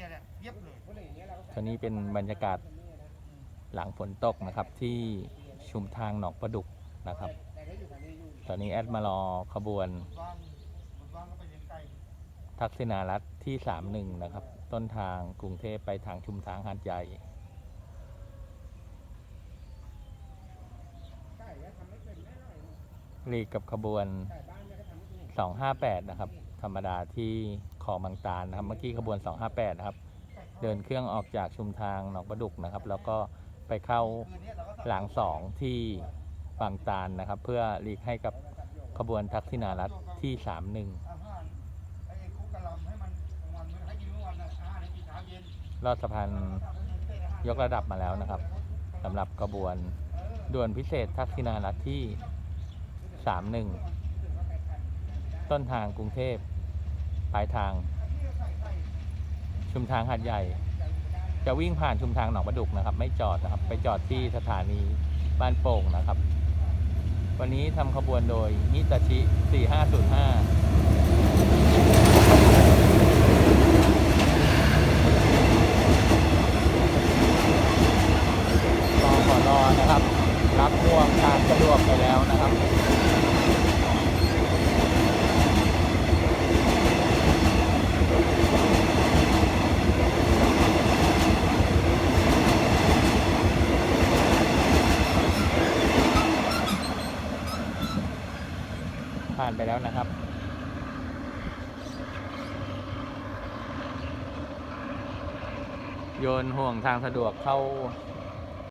เนี่ยแหละเย็บเลยตอนนี้เป็นบรรยากาศหลังฝนตกนะครับที่ชุมทางหนองประดุกนะครับ ตอนนี้แอดมารอขบวนทักษิณารัฐที่ 31 นะครับ ต้นทางกรุงเทพไปทางชุมทางหาดใหญ่รีกับขบวน 258 นะครับ ธรรมดาที่ คลองบางตาลนะครับ เมื่อกี้ขบวน 258 นะครับ เดินเครื่องออกจากชุมทางหนองประดุกนะครับ แล้วก็ไปเข้าหลังสองที่บางตาลนะครับ เพื่อหลีกให้กับขบวนทักษิณารัฐที่ 31รไอ้คุกกะหลอวันนะอาหารให้กินเช้าเย็นลอดสะพานยกระดับมาแล้วนะครับสำหรับกระบวนด่วนพิเศษทักษิณารัฐที่ 31 ต้นทางกรุงเทพ ปลายทาง ชุมทางหาดใหญ่ จะวิ่งผ่านชุมทางหนองประดุกนะครับ ไม่จอดนะครับ ไปจอดที่สถานีบ้านโป่งนะครับ วันนี้ทำขบวนโดยฮิตาชิ 4505รอขอรอนะครับ รับห่วงทางสะดวกไปแล้วนะครับ ผ่านไปแล้วนะครับ โยนห่วงทางสะดวกเข้า